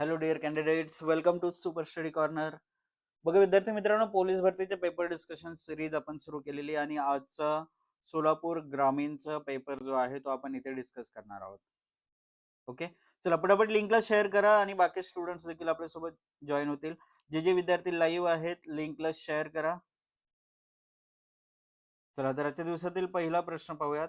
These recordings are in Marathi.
Hello dear candidates welcome to super study corner बघा विद्यार्थी मित्रांनो पोलीस भरतीचे पेपर डिस्कशन सिरीज आपण सुरू केलेली आणि आजचा सोलापूर ग्रामीणचा पेपर जो आहे तो आपण इथे डिस्कस करणार आहोत. ओके चला पटापट लिंकला शेअर करा आणि बाकी स्टुडंट्स देखील आपल्यासोबत जॉईन होतील. जे जे विद्यार्थी लाईव्ह आहेत लिंकला शेअर करा. चला तर आजच्या दिवसातील पहिला प्रश्न पाहूयात.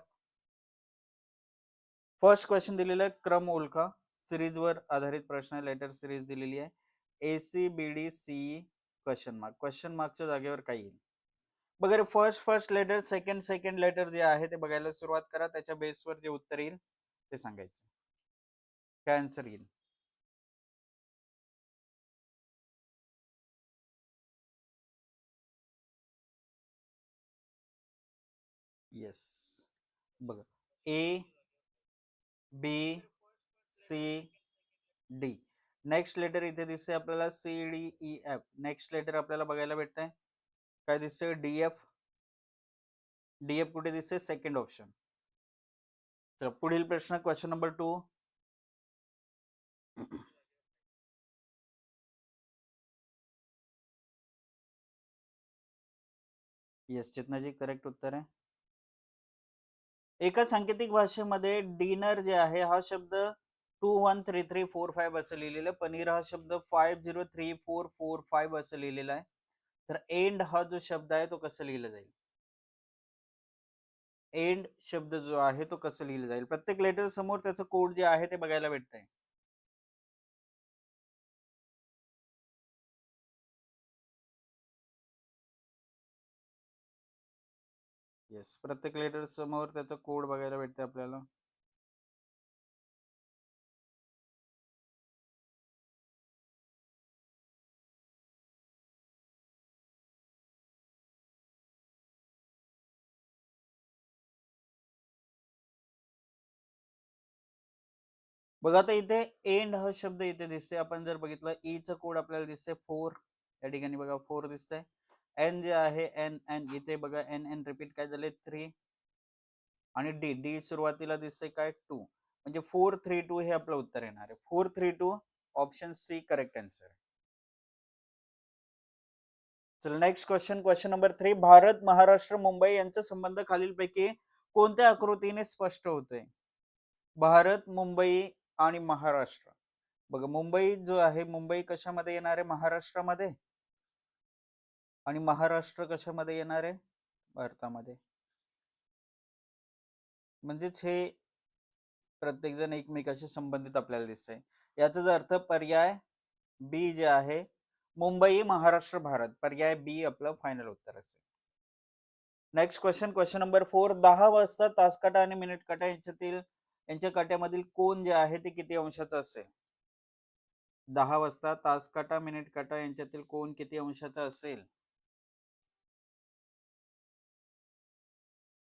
फर्स्ट क्वेश्चन दिलेला आहे क्रम ओळखा. सिरीजवर आधारित प्रश्न लेटर सिरीज दिलेली आहे. A C B D C question mark question मार्कच्या जागेवर काय येईल. बघा first first letter second second letter जे आहे ते बघायला सुरुवात करा. त्याच्या बेसवर जे उत्तर येईल ते सांगायचं. काय आन्सर येईल? येस बघा. A B C D next letter इथे दिसते आपल्याला C D E F next letter आपल्याला बघायला भेटतंय. काय दिसतंय? डी एफ़ डी एफ़ कुठे दिसते सेकंड ऑप्शन तर पुढील प्रश्न question number to yes चेतनाजी correct उत्तर आहे. एका सांकेतिक भाषेमध्ये डिनर जे आहे, हा शब्द two one three three four five असं लिहिलेलं आहे. पनीर हा शब्द five zero three four four five असं लिहिलेला आहे. तर एंड हा जो शब्द आहे तो कसं लिहिला जाईल? एंड शब्द जो आहे तो कसं लिहिला जाईल? प्रत्येक लेटर समोर त्याचं कोड जे आहे ते बघायला भेटतंय. येस प्रत्येक लेटर समोर त्याचा कोड बघायला भेटते आपल्याला. बघा आता इथे एंड हा शब्द इथे दिसते आपण जर बघितलं ई कोड आपल्याला दिसते फोर या ठिकाणी बघा फोर दिसतंय. एन जे आहे एन एन इथे बघा एन एन रिपीट काय झाले थ्री आणि डी डी सुरुवातीला दिसते काय? टू म्हणजे फोर थ्री टू हे आपलं उत्तर येणार आहे. Four three two option C correct answer. चल next question question number three. Bharat Maharashtra Mumbai यांचा संबंध खालीलपैकी कोणत्या आकृतीने स्पष्ट होतोय? भारत मुंबई आणि महाराष्ट्र. बघा मुंबई जो आहे मुंबई कशामध्ये येणार? आहे महाराष्ट्रामध्ये? आणि महाराष्ट्र कशामध्ये येणार? आहे भारतामध्ये. म्हणजेच हे प्रत्येकजण एकमेकाशी संबंधित आपल्याला दिसतंय. याचाच अर्थ पर्याय बी जे आहे मुंबई महाराष्ट्र भारत. पर्याय बी आपलं फायनल उत्तर असेल. Next question question number four दहा वाजता तासकाटा आणि मिनिट काटा यांच्यातील यांच्या काट्यामधील कोण जे आहे ते किती अंशाचं असेल? दहा वाजता तास काटा मिनिट काटा यांच्यातील कोण किती अंशाचा असेल?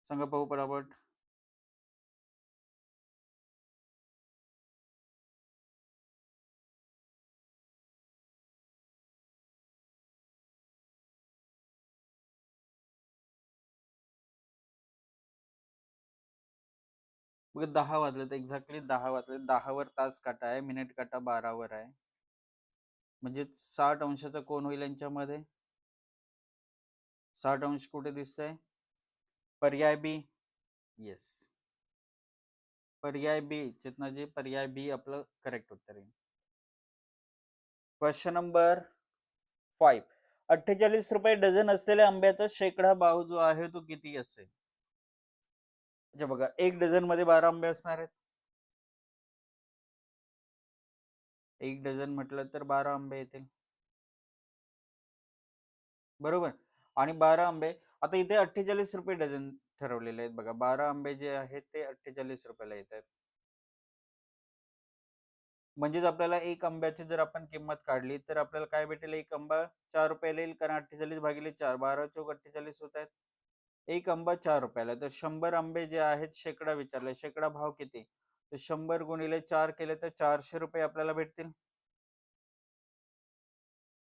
सांगा पाहू पटापट. बघा दहा वाजलेत एक्झॅक्टली दहा वाजले दहावर तास काटा आहे मिनिट काटा बारावर आहे. म्हणजे साठ अंशाचा कोण होईल यांच्यामध्ये? साठ अंश कुठे दिसतंय? पर्याय बी. येस पर्याय बी. चेतनाजी पर्याय बी आपलं करेक्ट उत्तर आहे. क्वेश्चन नंबर फाईव्ह अठ्ठेचाळीस रुपये डझन असलेल्या आंब्याचा शेकडा भाव जो आहे तो किती असेल? अच्छा बघा एक डझनमध्ये बारा आंबे असणार आहेत. एक डझन म्हटलं तर बारा आंबे येतील. बरोबर? आणि बारा आंबे आता इथे अठ्ठेचाळीस रुपये डझन ठरवलेले आहेत बघा. बारा आंबे जे आहेत ते अठ्ठेचाळीस रुपयाला येत आहेत. म्हणजेच आपल्याला एक आंब्याची जर आपण किंमत काढली तर आपल्याला काय भेटेल? एक आंबा चार रुपयाला येईल. कारण अठ्ठेचाळीस भागिले चार बारा चौक अठ्ठेचाळीस होत आहेत. एक आंबा चार रुपयाला तर शंभर आंबे जे आहेत शेकडा विचारले. शेकडा भाव किती? तर शंभर गुणिले चार केले तर चारशे रुपये आपल्याला भेटतील.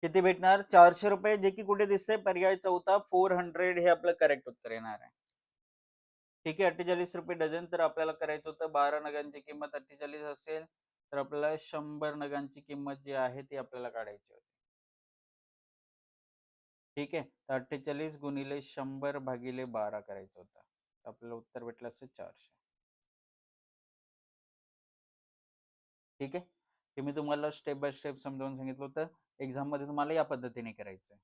किती भेटणार? चारशे रुपये जे की कुठे दिसते पर्याय चौथा फोर हंड्रेड हे आपलं करेक्ट उत्तर येणार आहे. ठीक आहे अठ्ठेचाळीस रुपये डझन तर आपल्याला करायचं होतं. बारा नगांची किंमत अठ्ठेचाळीस असेल तर आपल्याला शंभर नगांची किंमत जी आहे ती आपल्याला काढायची होती. ठीक आहे. तर अठ्ठेचाळीस गुणिले शंभर भागिले बारा करायचं होतं. आपलं आपल्याला उत्तर भेटलं असं चारशे. ठीक आहे. हे मी तुम्हाला स्टेप बाय स्टेप समजावून सांगितलं होतं. एक्झाममध्ये तुम्हाला या पद्धतीने करायचं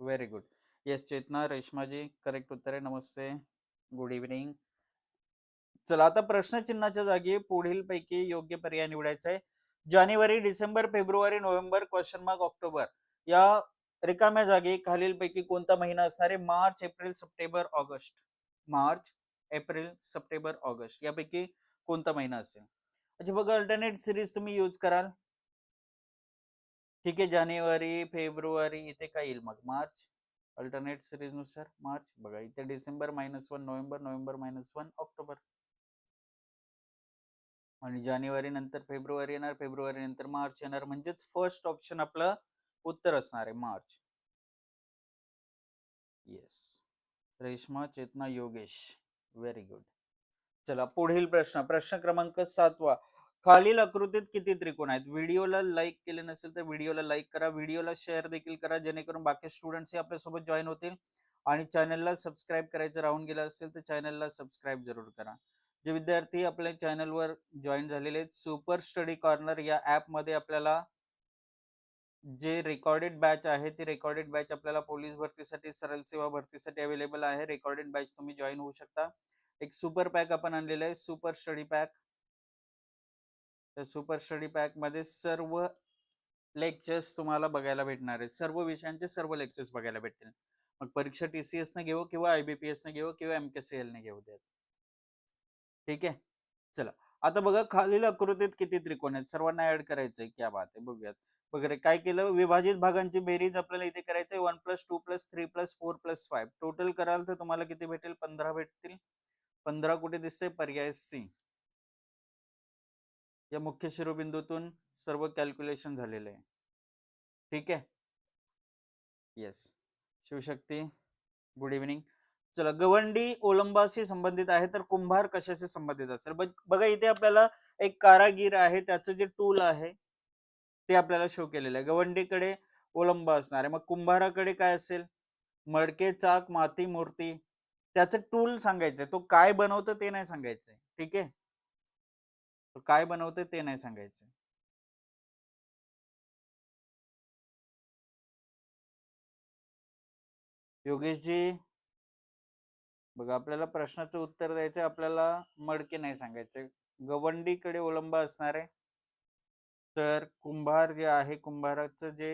very good yes Chetana Reshma ji correct उत्तर आहे. नमस्ते. गुड इव्हनिंग चला आता प्रश्नचिन्हाच्या जागी पुढील पैकी योग्य पर्याय निवडायचा आहे. जानेवारी डिसेंबर फेब्रुवारी नोव्हेंबर क्वेश्चन मार्क ऑक्टोबर या रिकाम्या जागी खालीलपैकी कोणता महिना असणार आहे? March April September August. March April September August यापैकी कोणता महिना असेल? अच्छा बघा अल्टरनेट सिरीज तुम्ही यूज कराल. ठीक आहे जानेवारी फेब्रुवारी इथे काय येईल मग? मार्च अल्टरनेट सिरीजनुसार मार्च. बघा इथे December minus one November November minus one October. आणि जानेवारी नंतर फेब्रुवारी येणार फेब्रुवारी नंतर मार्च येणार. म्हणजेच फर्स्ट ऑप्शन आपलं उत्तर असणार आहे March. Yes. Reshma Chetana Yogesh. Very good. चला पुढील प्रश्न. प्रश्न क्रमांक सातवा. खालील आकृतीत किती त्रिकोण आहेत? व्हिडिओला लाईक केले नसेल तर व्हिडिओला लाईक करा. व्हिडिओला शेअर देखील करा जेणेकरून बाकी स्टुडंट्स आपल्यासोबत जॉईन होतील. आणि चॅनलला सबस्क्राईब करायचं राहून गेलं असेल तर चॅनलला सबस्क्राईब जरूर करा. जे विद्यार्थी आपल्या चॅनलवर जॉईन झालेले आहेत सुपर स्टडी कॉर्नर या ऍपमध्ये आपल्याला जे रेकॉर्डेड बॅच आहे ती रेकॉर्डेड बॅच आपल्याला पोलीस भरतीसाठी सरळ सेवा भरतीसाठी अवेलेबल आहे. रेकॉर्डेड बॅच तुम्ही जॉईन होऊ शकता. एक सुपर पॅक आपण आणलेलं आहे सुपर स्टडी पॅक तर सुपर स्टडी पॅकमध्ये सर्व लेक्चर्स तुम्हाला बघायला भेटणार आहेत. सर्व विषयांचे सर्व लेक्चर्स बघायला भेटतील. मग परीक्षा टीसीएस ने घेऊ किंवा आयबीपीएस ने घेऊ किंवा एमकेसीएल ने घेऊ द्या ठीक आहे? चला. आता बघा खालील आकृतीत किती त्रिकोण आहेत? सर्वांना ऍड करायचंय. क्या बात आहे. बघूयात. वगैरे. काय केलं? विभाजित भागांची बेरीज आपल्याला इथे करायचंय. One plus two plus three plus four plus five. Total कराल तर तुम्हाला किती भेटेल? पंधरा भेटतील. पंधरा कुठे दिसते पर्याय सी. या मुख्य शिरोबिंदूतून सर्व कॅल्क्युलेशन झालेलं आहे. ठीक आहे? येस शिवशक्ती गुड इव्हिनिंग चला गवंडी ओलंबाशी संबंधित आहे तर कुंभार कशाशी संबंधित असेल? बघा इथे आपल्याला एक कारागीर आहे. त्याचं जे टूल आहे ते आपल्याला शो केलेलं आहे. गवंडीकडे ओलंब असणार आहे. मग कुंभाराकडे काय असेल? मडके चाक माती मूर्ती. त्याचं टूल सांगायचंय. तो काय बनवतो ते नाही सांगायचंय. ठीक आहे? तो काय बनवतोय ते नाही सांगायचंय. योगेशजी बघा आपल्याला प्रश्नाचं उत्तर द्यायचं आपल्याला मडके नाही सांगायचे गवंडीकडे ओलंब असणार आहे. तर कुंभार जे आहे कुंभाराचं जे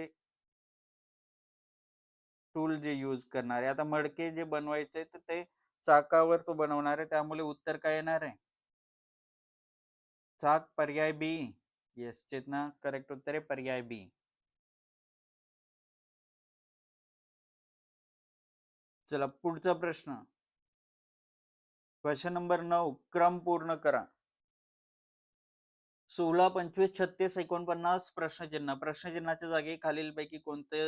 टूल जे यूज करणार आहे. आता मडके जे बनवायचे तर ते चाकावर तो बनवणार आहे. त्यामुळे उत्तर काय येणार आहे? चाक पर्याय बी येस चेतना करेक्ट उत्तर आहे पर्याय बी चला पुढचा प्रश्न. क्वेश्चन नंबर नऊ क्रम पूर्ण करा. सोळा पंचवीस छत्तीस एकोणपन्नास प्रश्नचिन्ह. प्रश्नचिन्हाच्या जागी खालीलपैकी कोणते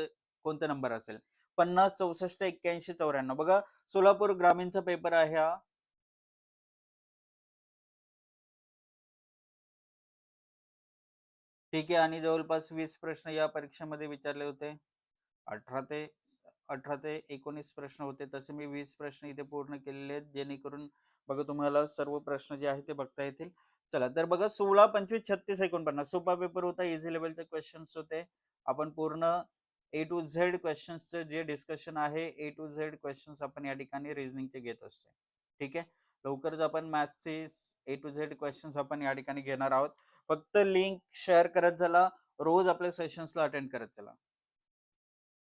कोणते नंबर असेल? पन्नास चौसष्ट एक्क्याऐंशी चौऱ्याण्णव. बघा सोलापूर ग्रामीणचा पेपर आहे हा. ठीक आहे आणि जवळपास वीस प्रश्न या परीक्षेमध्ये विचारले होते. अठरा ते अठरा ते एकोणीस प्रश्न होते. तसे मी वीस प्रश्न इथे पूर्ण केलेले आहेत. जेणेकरून बघा तुम्हाला सर्व प्रश्न जे आहेत ते बघता येतील. चला तर बघा सोळा पंचवीस छत्तीस एकोणपन्नास. सोपा पेपर होता इझी लेवलचे क्वेश्चन्स होते. आपण पूर्ण ए टू झेड क्वेश्चन्सचं जे डिस्कशन आहे ए टू झेड क्वेश्चन्स आपण या ठिकाणी रिझनिंगचे घेत असतो ठीक आहे? लवकरच आपण मॅथ्सचे ए टू झेड क्वेश्चन्स आपण या ठिकाणी घेणार आहोत. फक्त लिंक शेअर करत चला. रोज आपल्या सेशन्सला अटेंड करत चला.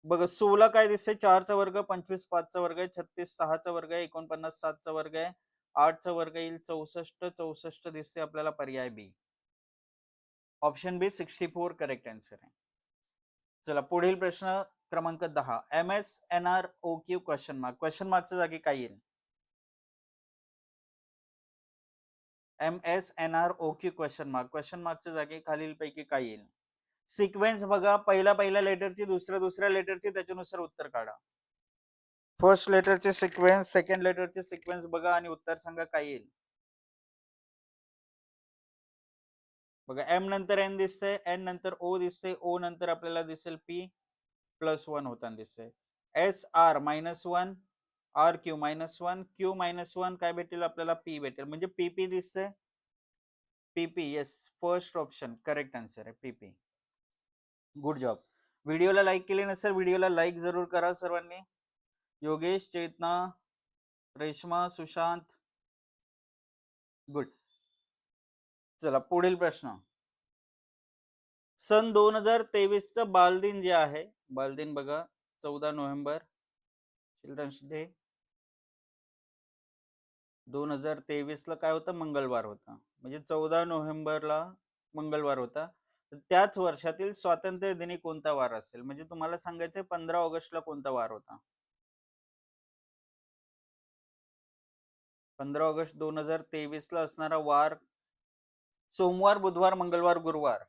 बघा सोळा काय दिसते चारचा वर्ग पंचवीस पाचचा वर्ग आहे छत्तीस सहाचा वर्ग आहे एकोणपन्नास सातचा वर्ग आहे. आठचा वर्ग येईल चौसष्ट चौसष्ट दिसते आपल्याला पर्याय B. Option B sixty four correct answer आहे. चला पुढील प्रश्न क्रमांक दहा. M S N R O Q question mark question मार्कच्या जागी काय येईल? M S N R O Q question mark question मार्कच्या जागी खालीलपैकी काय येईल? सिक्वेन्स बघा. पहिल्या पहिल्या लेटरची दुसऱ्या दुसऱ्या लेटरची त्याच्यानुसार उत्तर काढा. फर्स्ट लेटरचे सिक्वेन्स सेकंड लेटरचे सिक्वेन्स बघा आणि उत्तर सांगा काय येईल. बघा एम नंतर एन दिसतंय एन नंतर ओ दिसतंय ओ नंतर आपल्याला दिसेल पी प्लस वन होताना दिसतंय. S R minus one R Q minus one Q minus one काय भेटेल? आपल्याला पी भेटेल. म्हणजे पीपी दिसतंय. P P yes first option correct answer आहे पीपी गुड जॉब व्हिडिओला लाईक केले नसेल व्हिडिओला लाईक जरूर करा सर्वांनी. योगेश चेतना रेश्मा सुशांत. गुड चला पुढील प्रश्न. सन दोन हजार तेवीसचा बालदिन जे आहे बालदिन बघा चौदा नोव्हेंबर चिल्ड्रन्स डे. दोन हजार तेवीसला काय होतं? मंगळवार होता. म्हणजे चौदा नोव्हेंबरला मंगळवार होता. तर त्याच वर्षातील स्वातंत्र्य दिनी कोणता वार असेल? म्हणजे तुम्हाला सांगायचं पंधरा ऑगस्टला कोणता वार होता? पंधरा ऑगस्ट दोन हजार तेवीस ला असणारा वार सोमवार बुधवार मंगळवार गुरुवार.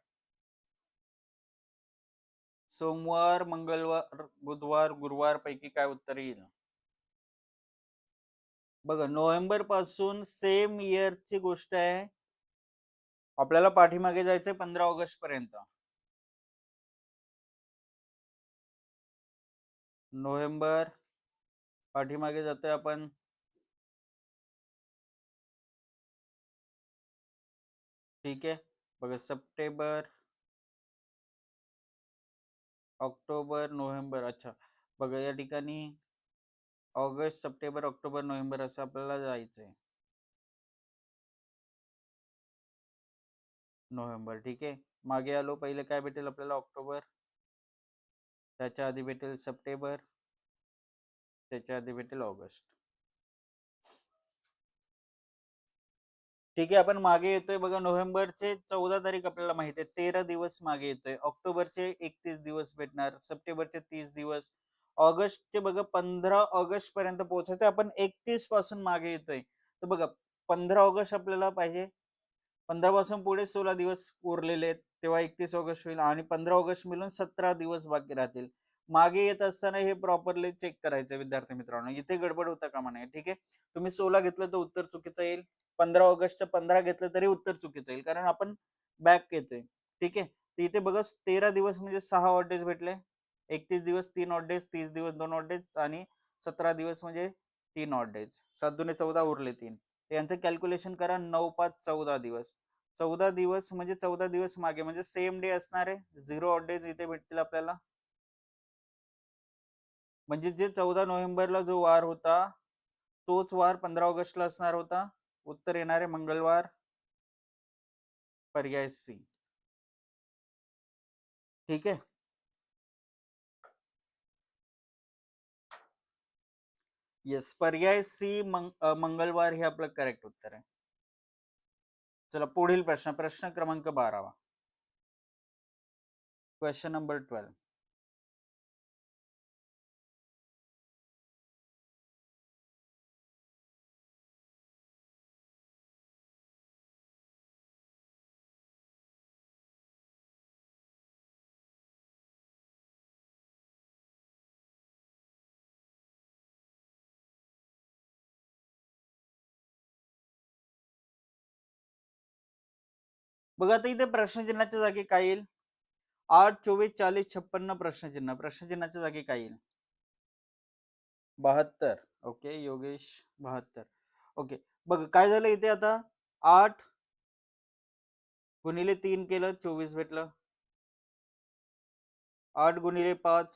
सोमवार मंगळवार बुधवार गुरुवार पैकी काय उत्तर येईल? बघा नोव्हेंबरपासून सेम ची गोष्ट आहे. आपल्याला पाठीमागे जायचंय पंधरा ऑगस्ट पर्यंत. नोव्हेंबर पाठीमागे जातोय आपण ठीक आहे. बघा सप्टेंबर ऑक्टोबर नोव्हेंबर अच्छा. बघा या ठिकाणी ऑगस्ट सप्टेंबर ऑक्टोबर नोव्हेंबर असं आपल्याला जायचंय. नोव्हेंबर ठीक आहे. मागे आलो पहिले काय भेटेल आपल्याला? ऑक्टोबर. त्याच्या आधी भेटेल सप्टेंबर. त्याच्या आधी भेटेल ऑगस्ट. ठीक आहे आपण मागे येतोय बघा नोव्हेंबरचे चौदा तारीख आपल्याला माहिती आहे तेरा दिवस मागे येतोय ऑक्टोबरचे एकतीस दिवस भेटणार सप्टेंबरचे तीस दिवस ऑगस्टचे बघा पंधरा ऑगस्ट पर्यंत पोहोचायचं आपण एकतीसपासून मागे येतोय. तर बघा पंधरा ऑगस्ट आपल्याला पाहिजे पंधरा पासून पुढे सोळा दिवस उरलेले आहेत तेव्हा एकतीस ऑगस्ट होईल आणि पंधरा ऑगस्ट मिळून सतरा दिवस बाकी राहतील. मागे येत असताना हे प्रॉपरली चेक करायचं विद्यार्थी मित्रांनो इथे गडबड होता कामा नये ठीक आहे? तुम्ही सोळा घेतलं तर उत्तर चुकीचं येईल पंधरा ऑगस्टचं पंधरा घेतलं तरी उत्तर चुकीचं येईल. कारण आपण बॅक येतोय ठीक आहे? तर इथे बघा तेरा दिवस म्हणजे सहा ऑट डेज भेटले. एकतीस दिवस तीन ऑट डेज तीस दिवस दोन ऑट डेज आणि सतरा दिवस म्हणजे तीन ऑड डेज सात दुने चौदा उरले तीन. यांचं कॅल्क्युलेशन करा नऊ पाच चौदा दिवस. चौदा दिवस म्हणजे चौदा दिवस मागे. म्हणजे सेम डे असणार आहे झिरो ऑड डेज इथे भेटतील आपल्याला. म्हणजे जे चौदा नोव्हेंबरला जो वार होता तोच वार पंधरा ऑगस्टला असणार होता. उत्तर येणारे मंगळवार पर्याय सी. ठीक आहे? येस पर्याय सी मंगळवार हे आपलं करेक्ट उत्तर आहे. चला पुढील प्रश्न प्रश्न क्रमांक बारावा. क्वेश्चन नंबर ट्वेल्व बघा आता इथे प्रश्नचिन्हाच्या जागी काय येईल? आठ चोवीस चाळीस छप्पन्न प्रश्नचिन्ह. प्रश्नचिन्हाच्या जागी काय येईल? बहात्तर. ओके योगेश बहात्तर. ओके बघ काय झालं इथे आता? आठ गुणिले तीन केलं चोवीस भेटलं. आठ गुणिले पाच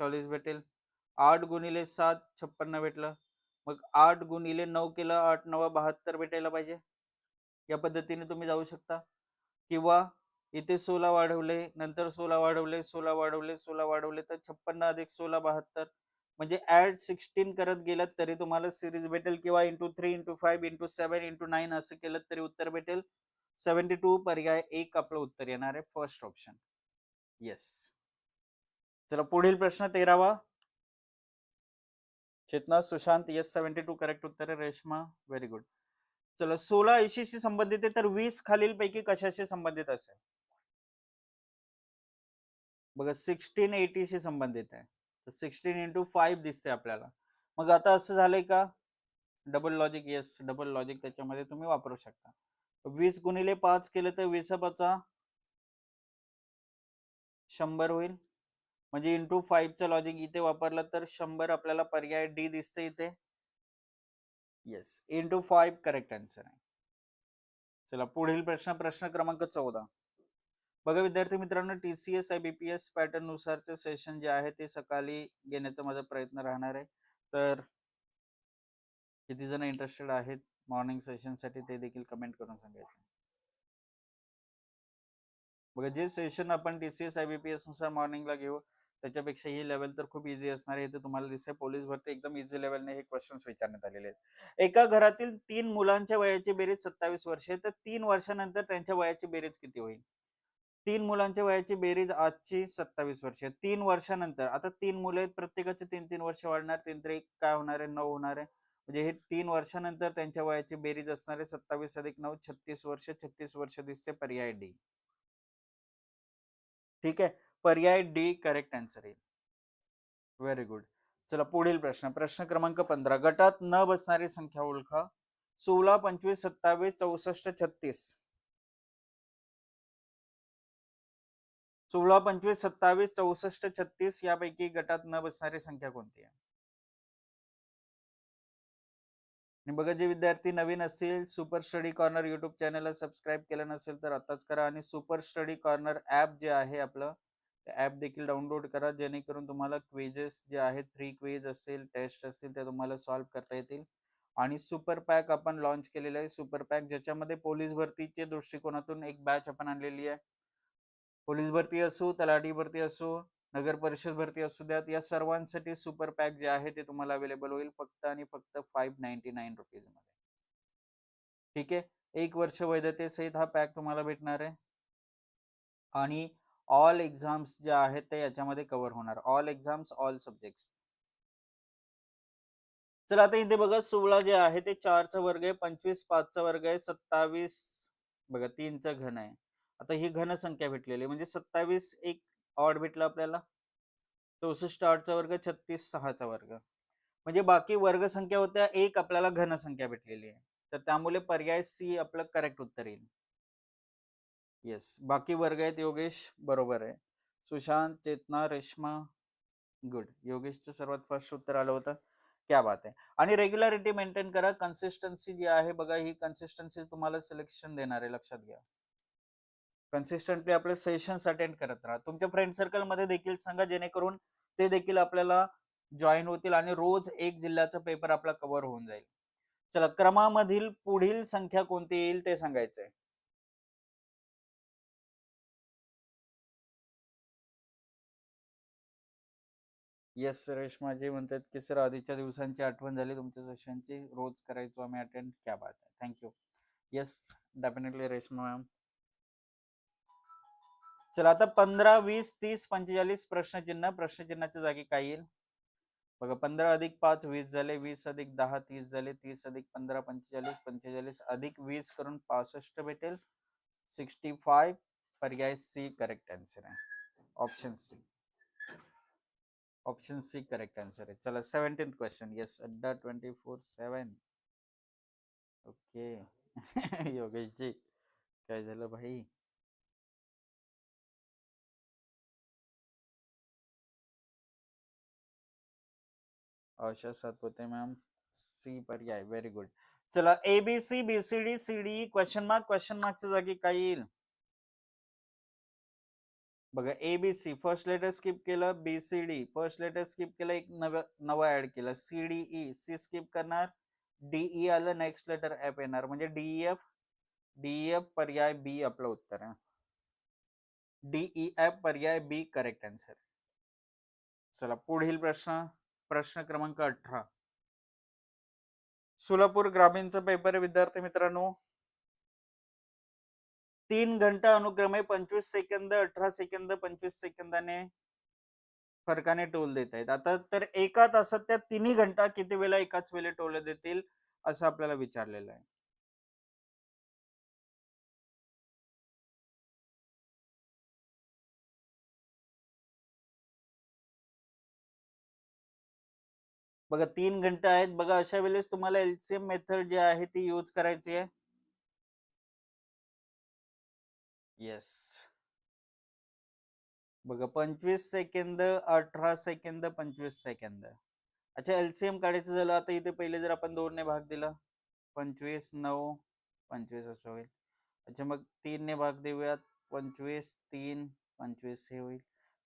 चाळीस भेटेल. आठ गुणिले सात छप्पन्न भेटलं. मग आठ गुणिले नऊ केलं आठ नवा बहात्तर भेटायला पाहिजे. या पद्धतीने तुम्ही जाऊ शकता. किंवा इथे सोळा वाढवले नंतर सोळा वाढवले सोळा वाढवले सोळा वाढवले तर छप्पन्न अधिक सोळा बहात्तर. म्हणजे ऍड सिक्स्टीन करत गेलात तरी तुम्हाला सिरीज भेटेल किंवा into three into five into seven into nine असं केलं तरी उत्तर भेटेल. सेव्हन्टी टू पर्याय एक आपलं उत्तर येणार आहे. फर्स्ट ऑप्शन येस चला पुढील प्रश्न तेरावा. Chetana Sushant yes seventy two correct उत्तर आहे. रेश्मा व्हेरी गुड चला सोळा ऐंशीशी संबंधित आहे तर वीस खालील पैकी कशाशी संबंधित असेल? बघा सिक्स्टीन एटीशी संबंधित आहे. तर सिक्स्टीन इंटू फाईव्ह दिसते आपल्याला. मग आता असं झालंय का? Double logic yes double logic त्याच्यामध्ये तुम्ही वापरू शकता. वीस गुणिले पाच केलं तर वीस पाचा शंभर होईल. म्हणजे इंटू फाईव्हचं लॉजिक इथे वापरलं तर शंभर आपल्याला पर्याय डी दिसते इथे. Yes into five correct answer आहे. चला पुढील प्रश्न प्रश्न क्रमांक चौदा. बघा विद्यार्थी मित्रांनो T C S I B P S pattern नुसारचे session जे आहे ते सकाळी घेण्याचा माझा प्रयत्न राहणार आहे. तर किती जण इंटरेस्टेड आहेत मॉर्निंग सेशनसाठी ते देखील कमेंट करून सांगायचं. बघा जे सेशन आपण T C S I B P एसनुसार मॉर्निंगला घेऊ त्याच्यापेक्षा ही लेवल तर खूप इझी असणार आहे. ते तुम्हाला दिसते पोलीस भरती एकदम इझी लेवलने हे क्वेश्चन्स विचारण्यात आलेले आहेत. एका घरातील तीन मुलांच्या वयाची बेरीज सत्तावीस वर्षे तर तीन वर्षानंतर त्यांच्या वयाची बेरीज किती होईल? तीन मुलांच्या वयाची बेरीज आजची सत्तावीस वर्ष तीन वर्षानंतर आता तीन मुले आहेत प्रत्येकाचे तीन तीन वर्ष वाढणार तीन तरी काय होणार आहे? नऊ होणार आहे. म्हणजे हे तीन वर्षानंतर त्यांच्या वयाची बेरीज असणारे सत्तावीस अधिक नऊ छत्तीस वर्ष छत्तीस वर्ष दिसते पर्याय डी. ठीक आहे? पर्याय डी करेक्ट आन्सर येईल. व्हेरी गुड चला पुढील प्रश्न. प्रश्न क्रमांक पंधरा. गटात न बसणारी संख्या ओळखा. सोळा पंचवीस सत्तावीस चौसष्ट छत्तीस. सोळा पंचवीस सत्तावीस चौसष्ट छत्तीस यापैकी गटात न बसणारी संख्या कोणती आहे? आणि बघा जे विद्यार्थी नवीन असतील सुपर स्टडी कॉर्नर युट्यूब चॅनलला सबस्क्राईब केलं नसेल तर आताच करा. आणि सुपर स्टडी कॉर्नर ॲप जे आहे आपलं ॲप देखील डाउनलोड करा जेणेकरून तुम्हाला क्वेजेस जे आहेत फ्री क्वेज असेल टेस्ट असतील ते तुम्हाला सॉल्व्ह करता येतील. आणि सुपर पॅक आपण लॉन्च केलेलं आहे. सुपर पॅक ज्याच्यामध्ये पोलीस भरतीच्या दृष्टिकोनातून एक बॅच आपण आणलेली आहे. पोलीस भरती असो तलाठी भरती असो नगर परिषद भरती असू द्यात या सर्वांसाठी सुपर पॅक जे आहे ते तुम्हाला अवेलेबल होईल फक्त आणि फक्त फाईव्ह नाईन्टी नाईन रुपीजमध्ये ठीक आहे? एक वर्ष वैधतेसहित हा पॅक तुम्हाला भेटणार आहे. आणि ऑल एक्झाम्स जे आहेत ते याच्यामध्ये कव्हर होणार. ऑल एक्झाम्स ऑल सब्जेक्ट्स चला आता इथे बघा सोळा जे आहे ते चारचा वर्ग आहे पंचवीस पाचचा वर्ग आहे सत्तावीस बघा तीनचा घन आहे. आता ही घन संख्या भेटलेली आहे. म्हणजे सत्तावीस एक ऑड भेटला आपल्याला. चौसष्ट आठचा वर्ग छत्तीस सहाचा वर्ग. म्हणजे बाकी वर्ग संख्या होत्या एक आपल्याला घन संख्या भेटलेली आहे. तर त्यामुळे पर्याय सी आपलं करेक्ट उत्तर येईल. येस. बाकी वर्ग आहेत योगेश बरोबर आहे. सुशांत चेतना रेश्मा गुड. योगेशचं सर्वात फर्स्ट उत्तर आलं होतं. क्या बात आहे. आणि रेग्युलरिटी मेंटेन करा. कन्सिस्टन्सी जी आहे बघा ही कन्सिस्टन्सी तुम्हाला सिलेक्शन देणार आहे. लक्षात घ्या. कन्सिस्टंटली आपले सेशन्स अटेंड करत राहा. तुमच्या फ्रेंड सर्कलमध्ये देखील सांगा जेणेकरून ते देखील आपल्याला जॉईन होतील आणि रोज एक जिल्ह्याचा पेपर आपला कव्हर होऊन जाईल. चला क्रमामधील पुढील संख्या कोणती येईल ते सांगायचंय. येस रेश्माजी म्हणतात की सर आधीच्या दिवसांची आठवण झाली तुमच्या सेशनची रोज करायचो आम्ही अटेंड क्या बात आहे thank you yes definitely Reshma ma'am चला आता पंधरा वीस तीस पंचेचाळीस प्रश्नचिन्ह प्रश्नचिन्हाच्या जागी काय येईल? बघा पंधरा अधिक पाच वीस झाले वीस अधिक दहा तीस झाले तीस अधिक पंधरा पंचेचाळीस पंचेचाळीस अधिक वीस करून पासष्ट भेटेल. सिक्स्टी फाय पर्याय सी करेक्ट आन्सर आहे. Option C option C correct answer है। चला सेव्हन्टीन क्वेश्चन येस अड्डा twenty four seven okay Yogesh ji काय झालं भाई? आशा सातपुते मॅम, सी पर्याय व्हेरी गुड चला A B C B C D C D question mark question मार्कच्या जागी काय येईल बघा A B C first letter skip केलं B C D first letter skip केलं, एक नव, नवं ऍड केलं. C D E C skip करणार. डीई आलं नेक्स्ट लेटर एफ़ येणार. D E F D E F पर्याय बी आपलं उत्तर आहे. डीई एफ़ पर्याय बी करेक्ट आन्सर चला, पुढील प्रश्न. प्रश्न क्रमांक अठरा. सोलापूर ग्रामीणचा पेपर आहे, विद्यार्थी मित्रांनो. तीन घंटा अनुक्रमे पंचवीस सेकंद अठरा सेकंद पंचवीस सेकंदाने फरकाने टोल देत आहेत आता तर एका तासात त्या तिन्ही घंटा किती वेळा एकाच वेळेला टोल देतील असं आपल्याला विचारलेलं आहे. बघा तीन घंटा आहेत. बघा अशा वेळेस तुम्हाला एलसीएम मेथड जी आहे ती यूज करायची आहे. येस बघा पंचवीस सेकंद अठरा सेकंद पंचवीस सेकंद. अच्छा एलसीएम काढायचं झालं आता इथे पहिले जर आपण दोनने भाग दिला पंचवीस नऊ पंचवीस असं होईल. अच्छा मग तीनने भाग देऊयात पंचवीस तीन पंचवीस हे होईल.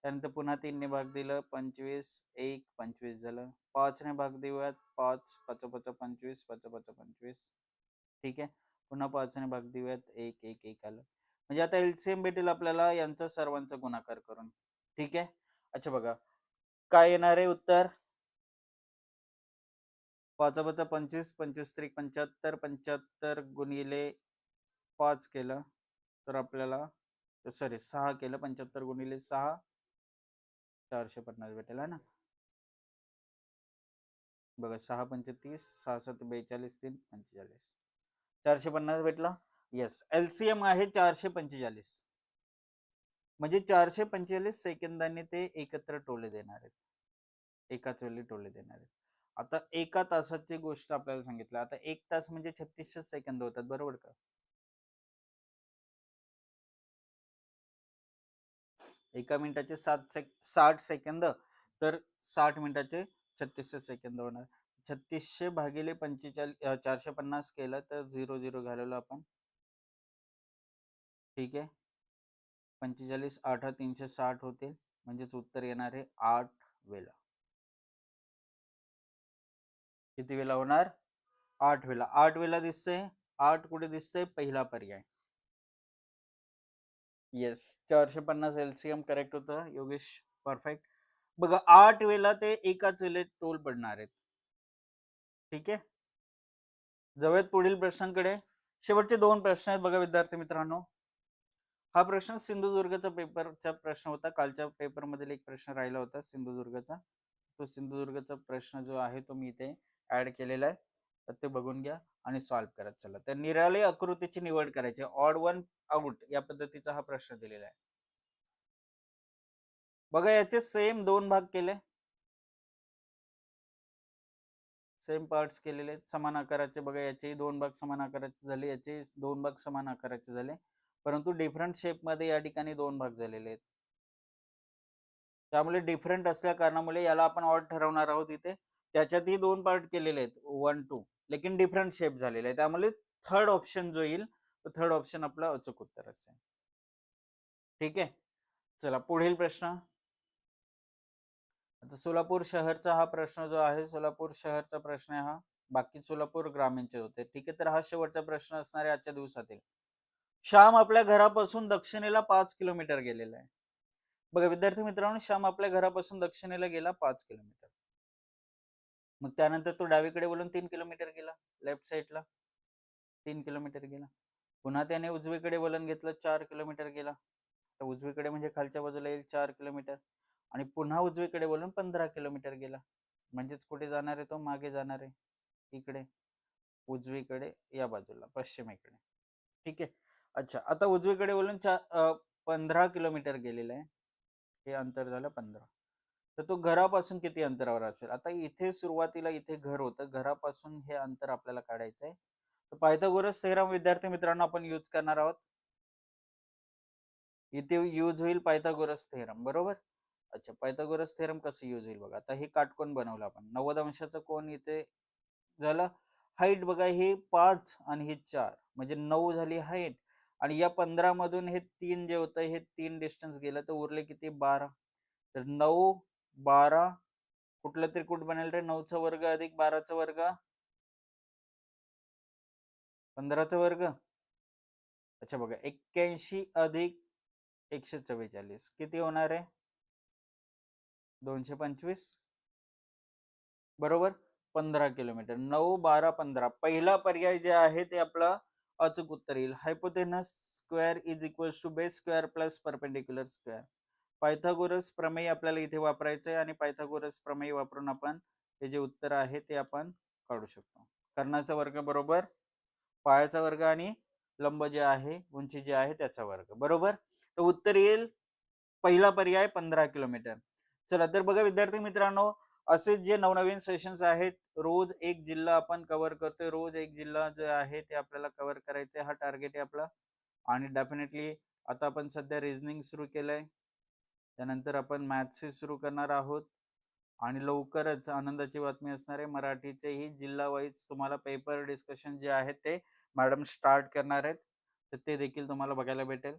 त्यानंतर पुन्हा तीनने भाग दिलं पंचवीस एक पंचवीस झालं. पाचने भाग देऊयात पाच पाच पाच पंचवीस पाच पाच पंचवीस. ठीक आहे? पुन्हा पाचने भाग देऊयात एक एक एक आलं. म्हणजे आता एलसीएम भेटेल आपल्याला यांचा सर्वांचा गुणाकार करून. ठीक आहे? अच्छा बघा. काय येणार आहे उत्तर? पाच पाच पंचवीस पंचवीस त्रिक पंच्याहत्तर पंच्याहत्तर गुणिले पाच केलं तर आपल्याला सॉरी सहा केलं पंच्याहत्तर गुणिले सहा चारशे पन्नास भेटेल है ना? बघा सहा पंचतीस सहा सात बेचाळीस तीन पंचेचाळीस. चारशे पन्नास भेटला? येस एलसीएम आहे चारशे पंचेचाळीस. म्हणजे चारशे पंचेचाळीस सेकंदांनी ते एकत्र टोले देणार आहेत. एकाच वेळी टोले देणार आहेत. आता एका तासाची गोष्ट आपल्याला सांगितलं. आता एक तास म्हणजे छत्तीसशे सेकंद होतात बरोबर का? एका मिनिटाचे सात सेक साठ सेकंद तर साठ मिनिटाचे छत्तीसशे सेकंद होणार. छत्तीसशे भागिले पंचेचाळीस चारशे पन्नास केलं तर झिरो झिरो घालवलं आपण. ठीक आहे. पंचेचाळीस आठ तीनशे साठ होतील. म्हणजेच उत्तर येणार आहे आठ वेळा किती वेळा होणार? आठ वेळा आठ वेळा दिसतंय. आठ कुठे दिसतंय? पहिला पर्याय. येस चारशे पन्नास एलसीएम करेक्ट होतं. योगेश परफेक्ट बघा आठ वेळा ते एकाच वेळेत टोल पडणार आहेत. ठीक आहे? जाऊयात पुढील प्रश्नांकडे. शेवटचे दोन प्रश्न आहेत बघा विद्यार्थी मित्रांनो. हा प्रश्न सिंधुदुर्गचा पेपरचा प्रश्न होता. कालच्या पेपर मधील एक प्रश्न राहिला होता सिंधुदुर्गचा. तो सिंधुदुर्गचा प्रश्न जो आहे तो मी इथे ऍड केलेला आहे. तर ते बघून घ्या आणि सॉल्व्ह करत चला. तर निराळे आकृतीची निवड करायची ऑड वन आउट या पद्धतीचा हा प्रश्न दिलेला आहे. बघा याचे सेम दोन भाग केले. सेम पार्ट्स केलेले समान आकाराचे. बघा याचे दोन भाग समान आकाराचे झाले. याचे दोन भाग समान आकाराचे झाले. परंतु डिफरंट शेपमध्ये या ठिकाणी दोन भाग झालेले आहेत. त्यामुळे डिफरंट असल्या कारणामुळे याला आपण ऑड ठरवणार आहोत इथे. त्याच्यातही दोन पार्ट केलेले आहेत. वन टू लेकिन डिफरंट शेप झालेले आहे त्यामुळे थर्ड ऑप्शन जो येईल तो थर्ड ऑप्शन आपला अचूक उत्तर असेल. ठीक आहे? चला पुढील प्रश्न. आता सोलापूर शहरचा हा प्रश्न जो आहे सोलापूर शहरचा प्रश्न आहे हा. बाकी सोलापूर ग्रामीणचे होते. ठीक आहे? तर हा शेवटचा प्रश्न असणार आहे आजच्या दिवसातील. श्याम आपल्या घरापासून दक्षिणेला पाच किलोमीटर गेलेला आहे. बघा विद्यार्थी मित्रांनो श्याम आपल्या घरापासून दक्षिणेला गेला पाच किलोमीटर. मग त्यानंतर तो डावीकडे बोलून तीन किलोमीटर गेला लेफ्ट साईडला तीन किलोमीटर गेला. पुन्हा त्याने उजवीकडे वलन घेतलं चार किलोमीटर गेला. तर उजवीकडे म्हणजे खालच्या बाजूला येईल चार किलोमीटर आणि पुन्हा उजवीकडे वळून पंधरा किलोमीटर गेला. म्हणजेच कुठे जाणार आहे तो? मागे जाणार आहे. इकडे उजवीकडे या बाजूला पश्चिमेकडे. ठीक आहे? अच्छा. आता उजवीकडे वळून चार पंधरा किलोमीटर गेलेलं आहे. हे अंतर झालं पंधरा. तर तो घरापासून किती अंतरावर असेल? आता इथे सुरुवातीला इथे घर होतं. घरापासून हे अंतर आपल्याला काढायचं आहे तर पायथागोरस थेरम विद्यार्थी मित्रांनो आपण यूज करणार आहोत. इथे यूज होईल पायथागोरस थेरम बरोबर? अच्छा पायथागोरस थेरम कसं यूज होईल बघा. आता हे काटकोन बनवलं आपण. नव्वद अंशाचं कोण इथे झालं. हाईट बघा हे पाच आणि हे चार. म्हणजे नऊ झाली हाईट आणि या पंधरा मधून हे तीन जे होतं हे तीन डिस्टन्स गेलं तर उरले किती? बारा. तर नऊ बारा कुठलं तरी बनेल रे? नऊचा वर्ग अधिक बाराचा वर्ग? पंधराचा वर्ग? अच्छा बघा एक्क्याऐंशी अधिक एकशे चव्वेचाळीस किती होणार आहे? दोनशे पंचवीस. बरोबर? पंधरा किलोमीटर. नऊ बारा पंधरा. पहिला पर्याय जे आहे ते आपला अचूक उत्तर येईल. Hypotenuse square is equals to base square plus perpendicular square Pythagoras प्रमेय आपल्याला इथे वापरायचं आहे आणि पायथागोरस प्रमेय वापरून आपण हे जे उत्तर आहे ते आपण काढू शकतो. कर्णाचा वर्ग बरोबर पायाचा वर्ग आणि लंब जे आहे उंची जे आहे त्याचा वर्ग. बरोबर? तर उत्तर येईल पहिला पर्याय पंधरा किलोमीटर. चला तर बघा विद्यार्थी मित्रांनो असे जे नवनवीन सेशन्स आहेत रोज एक जिल्हा आपण कव्हर करतोय रोज एक जिल्हा जे आहे ते आपल्याला कव्हर करायचे हा टार्गेट आहे आपला. आणि डेफिनेटली आता आपण सध्या रिझनिंग सुरू केलंय. त्यानंतर आपण मॅथ्सही सुरू करणार आहोत. आणि लवकरच आनंदाची बातमी असणार आहे मराठीचेही जिल्हा वाईज तुम्हाला पेपर डिस्कशन जे आहे ते मॅडम स्टार्ट करणार आहेत. तर ते देखील तुम्हाला बघायला भेटेल.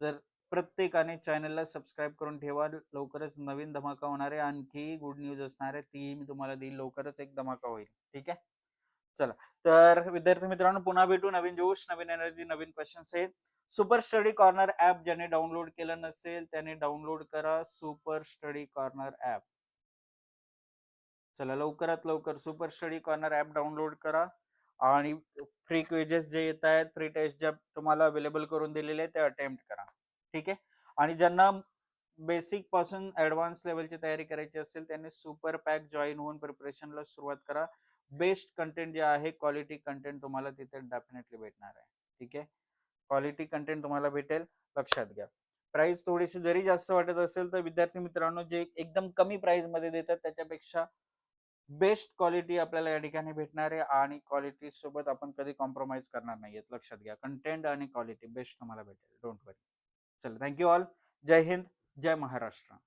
तर प्रत्येकाने चॅनलला सबस्क्राईब करून ठेवा. लवकरच नवीन धमाका होणार आहे आणखी गुड न्यूज असणार आहे तीही मी तुम्हाला देईल लवकरच एक धमाका होईल. ठीक आहे? चला. तर विद्यार्थी मित्रांनो पुन्हा भेटू. नवीन जोश नवीन एनर्जी नवीन क्वेश्चन्स आहेत सुपर स्टडी कॉर्नर ऍप ज्याने डाउनलोड केलं नसेल त्याने डाउनलोड करा सुपर स्टडी कॉर्नर ऍप चला लवकरात लवकर super study corner app download करा. आणि फ्री क्वेजेस जे येत आहेत फ्री टेस्ट ज्या तुम्हाला अवेलेबल करून दिलेले आहेत ते अटेम्प्ट करा. ठीक आहे? आणि ज्यांना बेसिकपासून ऍडव्हान्स लेवलची तयारी करायची असेल त्यांनी सुपर पॅक जॉईन होऊन प्रिपरेशनला सुरुवात करा. बेस्ट कंटेंट जे आहे क्वालिटी कंटेंट तुम्हाला तिथे डेफिनेटली भेटणार आहे. ठीक आहे? क्वालिटी कंटेंट तुम्हाला भेटेल लक्षात घ्या. प्राइस थोडीशी जरी जास्त वाटत असेल तर विद्यार्थी मित्रांनो जे एकदम कमी प्राइसमध्ये देतात त्याच्यापेक्षा बेस्ट क्वालिटी आपल्याला या ठिकाणी भेटणार आहे आणि क्वालिटी सोबत आपण कधी कॉम्प्रोमाइज करणार नाहीयेत. लक्षात घ्या. कंटेंट आणि क्वालिटी बेस्ट तुम्हाला भेटेल. डोंट वरी चला थँक्यू ऑल जय हिंद जय महाराष्ट्र.